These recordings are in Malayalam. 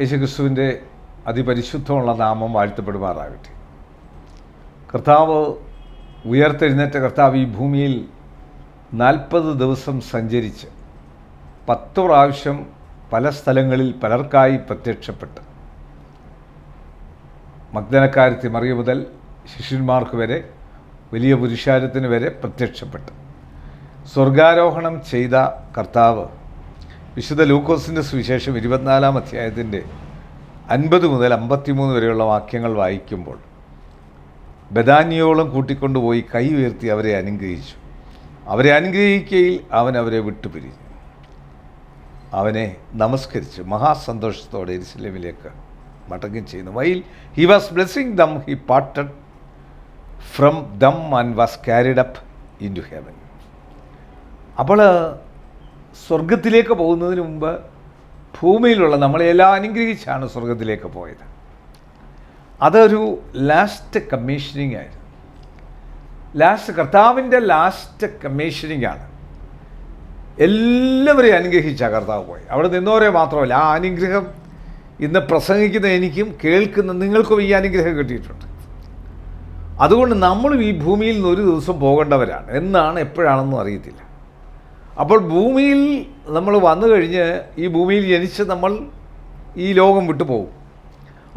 യേശുക്രിസ്തുവിന്റെ അതിപരിശുദ്ധമുള്ള നാമം വാഴ്ത്തപ്പെടുമാറാകട്ടെ. കർത്താവ് ഉയർത്തെഴുന്നേറ്റ കർത്താവ് ഈ ഭൂമിയിൽ നാൽപ്പത് ദിവസം സഞ്ചരിച്ച് പത്ത് പ്രാവശ്യം പല സ്ഥലങ്ങളിൽ പലർക്കായി പ്രത്യക്ഷപ്പെട്ട്. മഗ്ദനക്കാരത്തി മറിയ മുതൽ ശിഷ്യന്മാർക്ക് വരെ വലിയ പുരുഷാരത്തിന് വരെ പ്രത്യക്ഷപ്പെട്ട്. സ്വർഗാരോഹണം ചെയ്ത കർത്താവ് വിശുദ്ധ ലൂക്കോസിന്റെ സുവിശേഷം ഇരുപത്തിനാലാം അധ്യായത്തിന്റെ അൻപത് മുതൽ അമ്പത്തിമൂന്ന് വരെയുള്ള വാക്യങ്ങൾ വായിക്കുമ്പോൾ ബദാനിയോളം കൂട്ടിക്കൊണ്ടുപോയി കൈ ഉയർത്തി അവരെ അനുഗ്രഹിച്ചു. അവരെ അനുഗ്രഹിക്കയിൽ അവൻ അവരെ വിട്ടുപിരിഞ്ഞു. അവനെ നമസ്കരിച്ച് മഹാസന്തോഷത്തോടെ എരിശിലേമിലേക്ക് മടങ്ങി ചെയ്യുന്നു. While he was blessing them he parted from them and was carried up into heaven അപ്പോൾ സ്വർഗത്തിലേക്ക് പോകുന്നതിന് മുമ്പ് ഭൂമിയിലുള്ള നമ്മളെല്ലാം അനുഗ്രഹിച്ചാണ് സ്വർഗത്തിലേക്ക് പോയത്. അതൊരു ലാസ്റ്റ് കമ്മീഷനിങ് ആയിരുന്നു. ലാസ്റ്റ് കർത്താവിന്റെ ലാസ്റ്റ് കമ്മീഷനിങ് ആണ്. എല്ലാവരെയും അനുഗ്രഹിച്ച കർത്താവ് പോയി അവിടെ നിന്നവരെ മാത്രമല്ല ആ അനുഗ്രഹം ഇന്ന് പ്രസംഗിക്കുന്ന എനിക്കും കേൾക്കുന്ന നിങ്ങൾക്കും ഈ അനുഗ്രഹം കിട്ടിയിട്ടുണ്ട്. അതുകൊണ്ട് നമ്മളും ഈ ഭൂമിയിൽ നിന്ന് ഒരു ദിവസം പോകേണ്ടവരാണ്. എന്നാണ് എപ്പോഴാണെന്നും അറിയത്തില്ല. അപ്പോൾ ഭൂമിയിൽ നമ്മൾ വന്നു കഴിഞ്ഞ് ഈ ഭൂമിയിൽ ജനിച്ച് നമ്മൾ ഈ ലോകം വിട്ടു പോകും.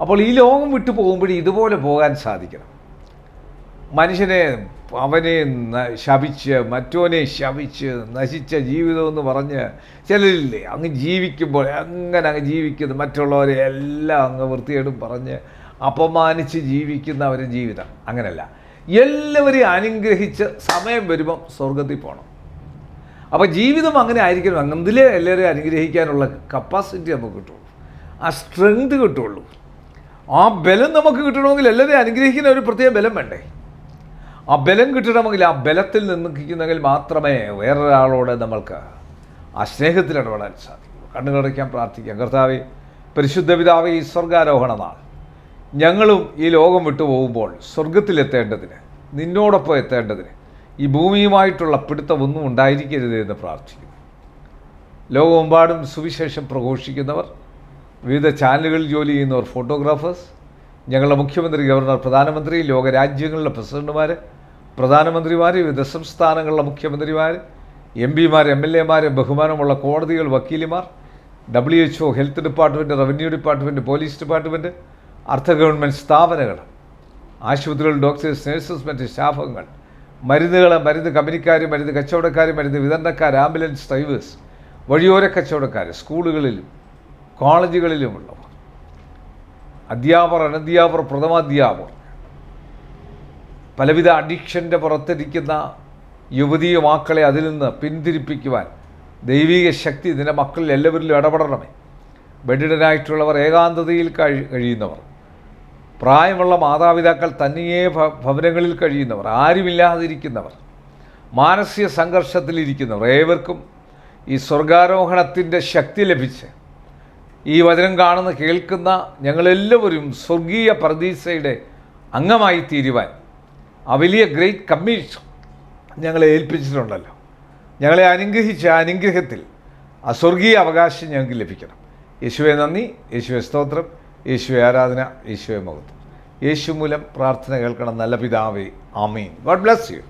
അപ്പോൾ ഈ ലോകം വിട്ടു പോകുമ്പോൾ ഇതുപോലെ പോകാൻ സാധിക്കണം. മനുഷ്യനെ അവനെ ശപിച്ച് മറ്റോനെ ശപിച്ച് നശിച്ച ജീവിതമെന്ന് പറഞ്ഞ് ചിലരില്ലേ അങ്ങ് ജീവിക്കുമ്പോൾ അങ്ങനെ അങ്ങ് ജീവിക്കുന്നു മറ്റുള്ളവരെ എല്ലാം അങ്ങ് വൃത്തിയേടും പറഞ്ഞ് അപമാനിച്ച് ജീവിക്കുന്ന ഒരു ജീവിതം അങ്ങനല്ല എല്ലാവരെയും അനുഗ്രഹിച്ച് സമയം വരുമ്പം സ്വർഗത്തിൽ പോകണം അപ്പോൾ ജീവിതം അങ്ങനെ ആയിരിക്കണം അങ്ങനെ എല്ലാവരെയും അനുഗ്രഹിക്കാനുള്ള കപ്പാസിറ്റി നമുക്ക് കിട്ടുള്ളൂ. ആ സ്ട്രെങ്ത് കിട്ടുള്ളൂ. ആ ബലം നമുക്ക് കിട്ടണമെങ്കിൽ എല്ലാവരെയും അനുഗ്രഹിക്കുന്ന ഒരു പ്രത്യേക ബലം വേണ്ടേ? ആ ബലം കിട്ടണമെങ്കിൽ ആ ബലത്തിൽ നിന്നിരിക്കുന്നെങ്കിൽ മാത്രമേ വേറൊരാളോട് നമ്മൾക്ക് ആ സ്നേഹത്തിൽ ഇടപെടാൻ സാധിക്കൂ. കണ്ണുകളടയ്ക്കാൻ പ്രാർത്ഥിക്കാം. കർത്താവ് പരിശുദ്ധ പിതാവ് ഈ സ്വർഗാരോഹണ നാൾ. ഞങ്ങളും ഈ ലോകം വിട്ടു പോകുമ്പോൾ സ്വർഗത്തിലെത്തേണ്ടതിന് നിന്നോടൊപ്പം എത്തേണ്ടതിന് ഈ ഭൂമിയുമായിട്ടുള്ള പിടുത്തമൊന്നും ഉണ്ടായിരിക്കരുത് എന്ന് പ്രാർത്ഥിക്കുന്നു. ലോകമെമ്പാടും സുവിശേഷം പ്രഘോഷിക്കുന്നവർ വിവിധ ചാനലുകളിൽ ജോലി ചെയ്യുന്നവർ ഫോട്ടോഗ്രാഫേഴ്സ് ഞങ്ങളുടെ മുഖ്യമന്ത്രി ഗവർണർ പ്രധാനമന്ത്രി ലോകരാജ്യങ്ങളിലെ പ്രസിഡന്റുമാർ പ്രധാനമന്ത്രിമാർ വിവിധ സംസ്ഥാനങ്ങളിലെ മുഖ്യമന്ത്രിമാർ എം പിമാർ എം എൽ എമാർ ബഹുമാനമുള്ള കോടതികൾ വക്കീലുമാർ W H O health department revenue department police department അർദ്ധ ഗവൺമെന്റ് സ്ഥാപനങ്ങൾ ആശുപത്രികൾ ഡോക്ടേഴ്സ് നഴ്സസ് മറ്റ് സ്റ്റാഫുകൾ മരുന്നുകൾ മരുന്ന് കമ്പനിക്കാർ മരുന്ന് കച്ചവടക്കാർ മരുന്ന് വിതരണക്കാർ ആംബുലൻസ് ഡ്രൈവേഴ്സ് വഴിയോര കച്ചവടക്കാർ സ്കൂളുകളിലും കോളേജുകളിലുമുള്ളവർ അധ്യാപകർ അനധ്യാപകർ പ്രഥമാധ്യാപകർ പലവിധ അഡിക്ഷന്റെ പുറത്തിരിക്കുന്ന യുവതീ മാക്കളെ അതിൽ നിന്ന് പിന്തിരിപ്പിക്കുവാൻ ദൈവിക ശക്തി ഇതിന്റെ മക്കളിൽ എല്ലാവരിലും ഇടപെടണമേ. ബെഡിഡനായിട്ടുള്ളവർ ഏകാന്തതയിൽ കഴി കഴിയുന്നവർ. പ്രായമുള്ള മാതാപിതാക്കൾ തന്നെയേ ഭവനങ്ങളിൽ കഴിയുന്നവർ ആരുമില്ലാതിരിക്കുന്നവർ മാനസിക സംഘർഷത്തിലിരിക്കുന്നവർ ഏവർക്കും ഈ സ്വർഗാരോഹണത്തിന്റെ ശക്തി ലഭിച്ച് ഈ വചനം കാണുന്ന കേൾക്കുന്ന ഞങ്ങളെല്ലാവരും സ്വർഗീയ പ്രതീക്ഷയുടെ അംഗമായി തീരുവാൻ ആ വലിയ ഗ്രേറ്റ് കമ്മീഷൻ ഞങ്ങളെ ഏൽപ്പിച്ചിട്ടുണ്ടല്ലോ. ഞങ്ങളെ അനുഗ്രഹിച്ച അനുഗ്രഹത്തിൽ ആ സ്വർഗീയ അവകാശം ഞങ്ങൾക്ക് ലഭിക്കണം. യേശുവെ നന്ദി യേശുവെ സ്തോത്രം യേശുവെ ആരാധന യേശുവെ മഹത്വം. യേശു മൂലം പ്രാർത്ഥന കേൾക്കണം. നല്ല പിതാവേ. ആമീൻ. God bless you